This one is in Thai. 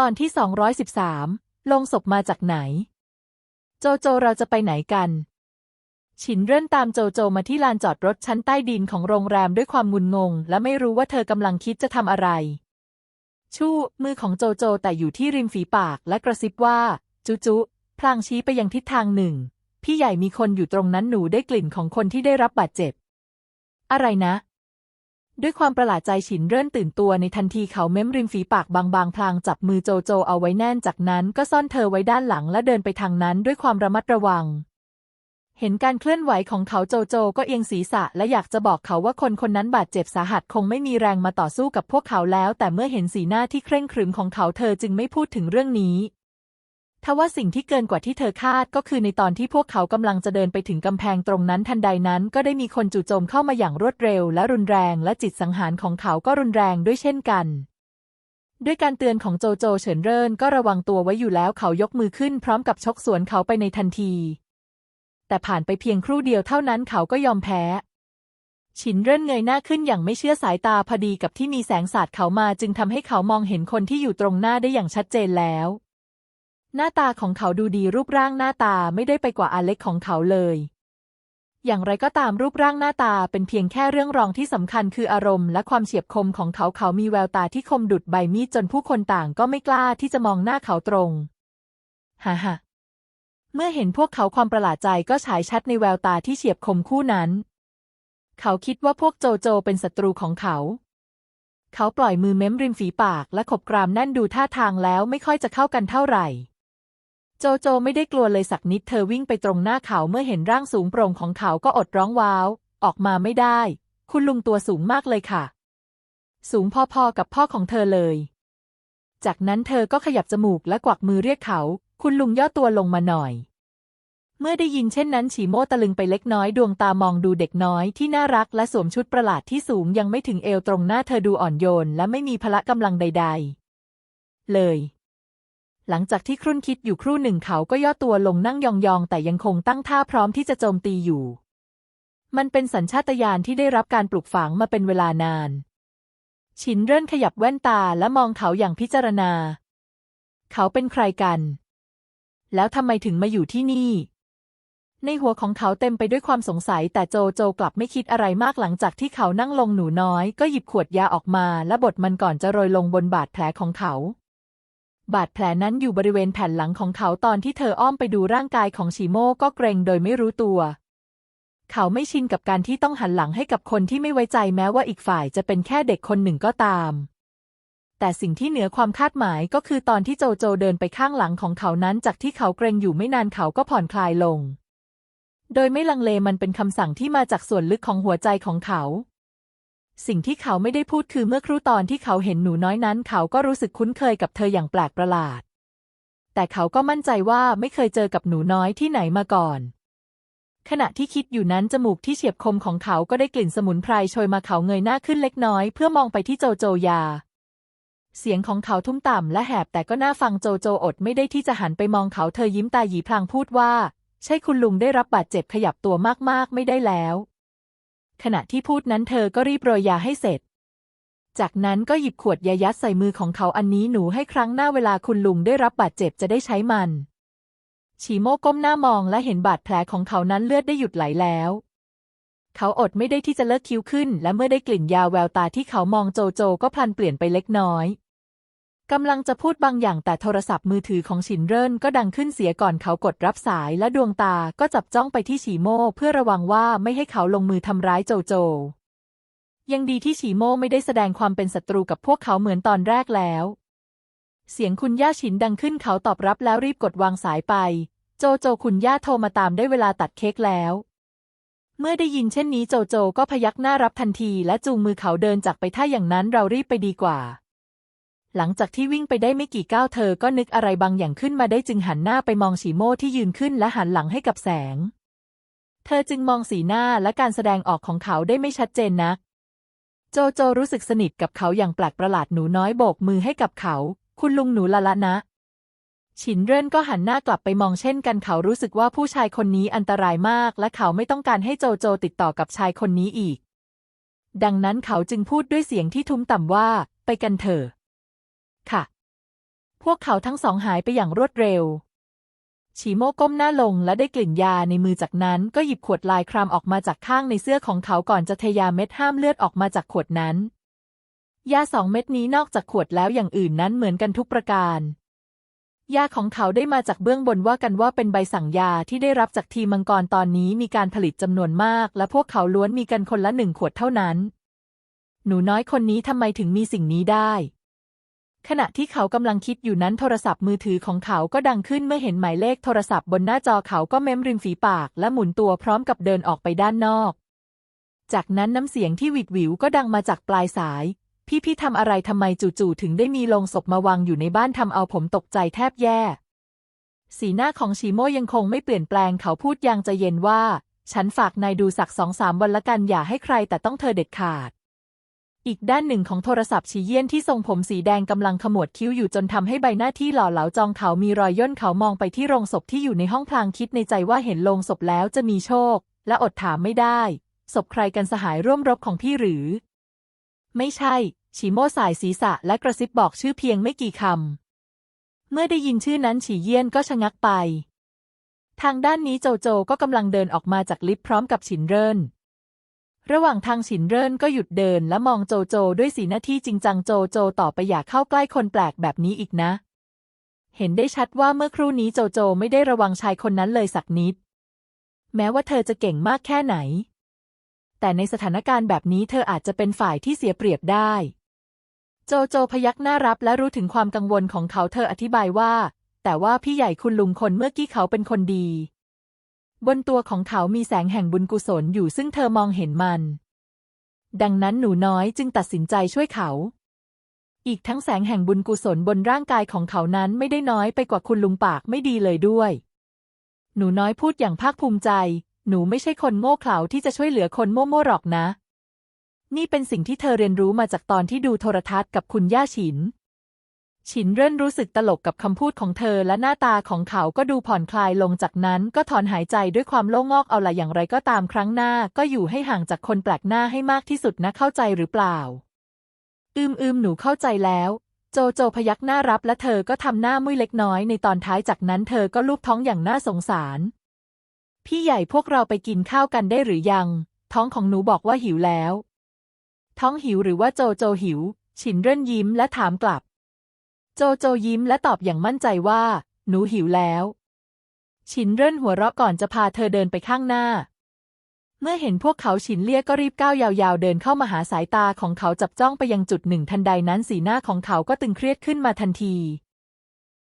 ตอนที่ 213 ลงศพมาจากไหน โจโจเราจะไปไหนกัน ฉินเริ่นตามโจโจมาที่ลานจอดรถชั้นใต้ดินของโรงแรมด้วยความงุนงง และไม่รู้ว่าเธอกำลังคิดจะทำอะไร ชู่มือของโจโจแต่อยู่ที่ริมฝีปากและกระซิบว่า จุจุพลางชี้ไปยังทิศทางหนึ่ง พี่ใหญ่มีคนอยู่ตรงนั้นหนูได้กลิ่นของคนที่ได้รับบาดเจ็บ อะไรนะ ด้วยความประหลาดใจฉินเริ่นตื่นตัวในทันทีเขาเม้มริมฝีปากบางๆ พลางจับมือโจโจเอาไว้แน่นจากนั้นก็ซ่อนเธอไว้ด้านหลังและเดินไปทางนั้นด้วยความระมัดระวัง เห็นการเคลื่อนไหวของเขาโจโจก็เอียงศีรษะและอยากจะบอกเขาว่าคนคนนั้นบาดเจ็บสาหัสคงไม่มีแรงมาต่อสู้กับพวกเขาแล้ว แต่เมื่อเห็นสีหน้าที่เคร่งครึมของเขาเธอจึงไม่พูดถึงเรื่องนี้ ทว่าสิ่งที่เกินกว่าที่เธอคาดก็คือในตอนที่พวกเขากำลังจะเดินไปถึงกำแพงตรงนั้นทันใดนั้นก็ได้มีคนจู่โจมเข้ามาอย่างรวดเร็วและรุนแรงและจิตสังหารของเขาก็รุนแรงด้วยเช่นกัน ด้วยการเตือนของโจโจเฉินเรินก็ระวังตัวไว้อยู่แล้วเขายกมือขึ้นพร้อมกับชกสวนเขาไปในทันที แต่ผ่านไปเพียงครู่เดียวเท่านั้นเขาก็ยอมแพ้ฉินเริ่นเงยหน้าขึ้นอย่างไม่เชื่อสายตาพอดีกับที่มีแสงสาดเขามาจึงทำให้เขามองเห็นคนที่อยู่ตรงหน้าได้อย่างชัดเจนแล้ว หน้าตาของเขาดูดีรูปร่างหน้าตาไม่ได้ไปกว่าอาเล็กของเขาเลย อย่างไรก็ตามรูปร่างหน้าตาเป็นเพียงแค่เรื่องรองที่สำคัญคืออารมณ์และความเฉียบคมของเขาเขามีแววตาที่คมดุดใบมีดจนผู้คนต่างก็ไม่กล้าที่จะมองหน้าเขาตรงฮ่าฮ่าเมื่อเห็นพวกเขาความประหลาดใจก็ฉายชัดในแววตาที่เฉียบคมคู่นั้น เขาคิดว่าพวกโจโจเป็นศัตรูของเขา เขาปล่อยมือเม้มริมฝีปากและขบกรามแน่นดูท่าทางแล้วไม่ค่อยจะเข้ากันเท่าไหร่ โจโจไม่ได้กลัวเลยสักนิดเธอวิ่งไปตรงหน้าเขาเมื่อเห็นร่างสูงโปร่งของเขาก็อดร้องว้าว ออกมาไม่ได้ คุณลุงตัวสูงมากเลยค่ะ สูงพอๆกับพ่อของเธอเลย จากนั้นเธอก็ขยับจมูกและกวักมือเรียกเขา คุณลุงย่อตัวลงมาหน่อย เมื่อได้ยินเช่นนั้นฉีโมตะลึงไปเล็กน้อยดวงตามองดูเด็กน้อยที่น่ารักและสวมชุดประหลาดที่สูงยังไม่ถึงเอวตรงหน้าเธอดูอ่อนโยนและไม่มีพละกำลังใด ๆ เลย หลังจากที่ครุ่นคิดอยู่ครู่หนึ่งเขาก็ย่อตัวลงนั่งยองๆ แต่ยังคงตั้งท่าพร้อมที่จะโจมตีอยู่ มันเป็นสัญชาตญาณที่ได้รับการปลูกฝังมาเป็นเวลานานฉินเริ่นขยับแว่นตาและมองเขาอย่างพิจารณา เขาเป็นใครกัน แล้วทำไมถึงมาอยู่ที่นี่ ในหัวของเขาเต็มไปด้วยความสงสัยแต่โจโจกลับไม่คิดอะไรมากหลังจากที่เขานั่งลงหนูน้อย ก็หยิบขวดยาออกมาและบดมันก่อนจะโรยลงบนบาดแผลของเขา บาดแผลนั้นอยู่บริเวณแผ่นหลังของเขาตอนที่เธออ้อมไปดูร่างกายของชิโม่ก็เกรงโดยไม่รู้ตัว เขาไม่ชินกับการที่ต้องหันหลังให้กับคนที่ไม่ไว้ใจแม้ว่าอีกฝ่ายจะเป็นแค่เด็กคนหนึ่งก็ตาม แต่สิ่งที่เหนือความคาดหมายก็คือตอนที่โจโจเดินไปข้างหลังของเขานั้น จากที่เขาเกรงอยู่ไม่นานเขาก็ผ่อนคลายลง โดยไม่ลังเลมันเป็นคำสั่งที่มาจากส่วนลึกของหัวใจของเขา สิ่งที่เขาไม่ได้พูดคือเมื่อครู่ตอนที่เขาเห็นหนูน้อยนั้น เขาก็รู้สึกคุ้นเคยกับเธออย่างแปลกประหลาด แต่เขาก็มั่นใจว่าไม่เคยเจอกับหนูน้อยที่ไหนมาก่อน ขณะที่คิดอยู่นั้นจมูกที่เฉียบคมของเขาก็ได้กลิ่นสมุนไพรโชยมาเขาเงยหน้าขึ้นเล็กน้อย เพื่อมองไปที่โจโจยา เสียงของเขาทุ่มต่ำและแหบแต่ก็น่าฟังโจโจอดไม่ได้ที่จะหันไปมองเขาเธอยิ้มตาหยีพลางพูดว่า ใช่คุณลุงได้รับบาดเจ็บขยับตัวมากๆไม่ได้แล้ว ขณะที่พูดนั้นเธอก็รีบโรยยาให้เสร็จ จากนั้นก็หยิบขวดยายัดใส่มือของเขาอันนี้หนูให้ครั้งหน้าเวลาคุณลุงได้รับบาดเจ็บจะได้ใช้มัน ชีโม่ก้มหน้ามองและเห็นบาดแผลของเขานั้นเลือดได้หยุดไหลแล้ว เขาอดไม่ได้ที่จะเลิกคิ้วขึ้น และเมื่อได้กลิ่นยาแววตาที่เขามองโจโจก็พลันเปลี่ยนไปเล็กน้อย กำลังจะพูดบางอย่างแต่โทรศัพท์มือถือของชินเริ่นก็ดังขึ้นเสียก่อนเขากดรับสายและดวงตาก็จับจ้องไปที่ฉีโม่เพื่อระวังว่าไม่ให้เขาลงมือทำร้ายโจโจ ยังดีที่ฉีโม่ไม่ได้แสดงความเป็นศัตรูกับพวกเขาเหมือนตอนแรกแล้ว เสียงคุณย่าฉินดังขึ้นเขาตอบรับแล้วรีบกดวางสายไป โจโจคุณย่าโทรมาตามได้เวลาตัดเค้กแล้ว เมื่อได้ยินเช่นนี้โจโจก็พยักหน้ารับทันทีและจูงมือเขาเดินจากไปถ้าอย่างนั้นเรารีบไปดีกว่า หลังจากที่วิ่งไปได้ไม่กี่ก้าวเธอก็นึกอะไรบางอย่างขึ้นมาได้จึงหันหน้าไปมองฉีโม่ที่ยืนขึ้นและหันหลังให้กับแสง เธอจึงมองสีหน้าและการแสดงออกของเขาได้ไม่ชัดเจนนัก โจโจรู้สึกสนิทกับเขาอย่างแปลกประหลาดหนูน้อยโบกมือให้กับเขา คุณลุงหนูละละนะ ฉินเรินก็หันหน้ากลับไปมองเช่นกันเขารู้สึกว่าผู้ชายคนนี้อันตรายมาก และเขาไม่ต้องการให้โจโจติดต่อกับชายคนนี้อีก ดังนั้นเขาจึงพูดด้วยเสียงที่ทุ้มต่ำว่า ไปกันเถอะ ค่ะ พวกเขาทั้งสองหายไปอย่างรวดเร็ว ฉีโม่ก้มหน้าลงและได้กลิ่นยาในมือจากนั้นก็หยิบขวดลายครามออกมาจากข้างในเสื้อของเขาก่อนจะเทยาเม็ดห้ามเลือดออกมาจากขวดนั้น ยาสองเม็ดนี้นอกจากขวดแล้วอย่างอื่นนั้นเหมือนกันทุกประการยาของเขาได้มาจากเบื้องบนว่ากันว่าเป็นใบสั่งยาที่ได้รับจากทีมมังกรตอนนี้มีการผลิตจำนวนมาก และพวกเขาล้วนมีกันคนละหนึ่งขวดเท่านั้น หนูน้อยคนนี้ทำไมถึงมีสิ่งนี้ได้ ขณะที่เขากำลังคิดอยู่นั้นโทรศัพท์มือถือของเขาก็ดังขึ้นเมื่อเห็นหมายเลขโทรศัพท์บนหน้าจอเขาก็เม้มริมฝีปากและหมุนตัวพร้อมกับเดินออกไปด้านนอก จากนั้นน้ำเสียงที่หวิดหวิวก็ดังมาจากปลายสาย พี่พี่ทำอะไรทำไมจู่ๆถึงได้มีโลงศพมาวางอยู่ในบ้านทำเอาผมตกใจแทบแย่ สีหน้าของชีโมยังคงไม่เปลี่ยนแปลงเขาพูดอย่างใจเย็นว่า ฉันฝากนายดูสักสองสามวันละกันอย่าให้ใครแต่ต้องเธอเด็ดขาด อีกด้านหนึ่งของโทรศัพท์ชีเยี่ยนที่ทรงผมสีแดงกำลังขมวดคิ้วอยู่จนทำให้ใบหน้าที่หล่อเหลาจองเขามีรอยย่นเขามองไปที่โรงศพที่อยู่ในห้องพลางคิดในใจว่าเห็นโลงศพแล้วจะมีโชค และอดถามไม่ได้ ศพใครกันสหายร่วมรบของพี่หรือ ไม่ใช่ ฉีโม่สายศีรษะและกระซิบบอกชื่อเพียงไม่กี่คำ เมื่อได้ยินชื่อนั้นฉีเยี่ยนก็ชะงักไป ทางด้านนี้โจโจก็กำลังเดินออกมาจากลิฟต์พร้อมกับฉินเริน ระหว่างทางฉินเริ่นก็หยุดเดินและมองโจโจด้วยสีหน้าที่จริงจังโจโจต่อไปอย่าเข้าใกล้คนแปลกแบบนี้อีกนะ เห็นได้ชัดว่าเมื่อครู่นี้โจโจไม่ได้ระวังชายคนนั้นเลยสักนิด แม้ว่าเธอจะเก่งมากแค่ไหน แต่ในสถานการณ์แบบนี้เธออาจจะเป็นฝ่ายที่เสียเปรียบได้ โจโจพยักหน้ารับและรู้ถึงความกังวลของเขาเธออธิบายว่า แต่ว่าพี่ใหญ่คุณลุงคนเมื่อกี้เขาเป็นคนดี บนตัวของเขามีแสงแห่งบุญกุศลอยู่ซึ่งเธอมองเห็นมัน ดังนั้นหนูน้อยจึงตัดสินใจช่วยเขา อีกทั้งแสงแห่งบุญกุศลบนร่างกายของเขานั้นไม่ได้น้อยไปกว่าคุณลุงปากไม่ดีเลยด้วย หนูน้อยพูดอย่างภาคภูมิใจ หนูไม่ใช่คนโง่เขลาที่จะช่วยเหลือคนโม่ๆหรอกนะ นี่เป็นสิ่งที่เธอเรียนรู้มาจากตอนที่ดูโทรทัศน์กับคุณย่าฉิน ฉินเริ่นรู้สึกตลกกับคำพูดของเธอและหน้าตาของเขาก็ดูผ่อนคลายลงจากนั้นก็ถอนหายใจด้วยความโล่งงอกเอาละอย่างไรก็ตามครั้งหน้า ก็อยู่ให้ห่างจากคนแปลกหน้าให้มากที่สุดนะเข้าใจหรือเปล่า อืมอืมหนูเข้าใจแล้ว โจโจพยักหน้ารับและเธอก็ทำหน้ามุ้ยเล็กน้อยในตอนท้ายจากนั้นเธอก็ลูบท้องอย่างน่าสงสาร พี่ใหญ่พวกเราไปกินข้าวกันได้หรือยัง ท้องของหนูบอกว่าหิวแล้ว ท้องหิวหรือว่าโจโจหิว ฉินเริ่นยิ้มและถามกลับ โจโจยิ้มและตอบอย่างมั่นใจว่า หนูหิวแล้ว ฉินเริ่นหัวเราะก่อนจะพาเธอเดินไปข้างหน้า เมื่อเห็นพวกเขาฉินเลี่ยก็รีบก้าวยาวๆ เดินเข้ามาหาสายตาของเขาจับจ้องไปยังจุดหนึ่งทันใดนั้นสีหน้าของเขาก็ตึงเครียดขึ้นมาทันที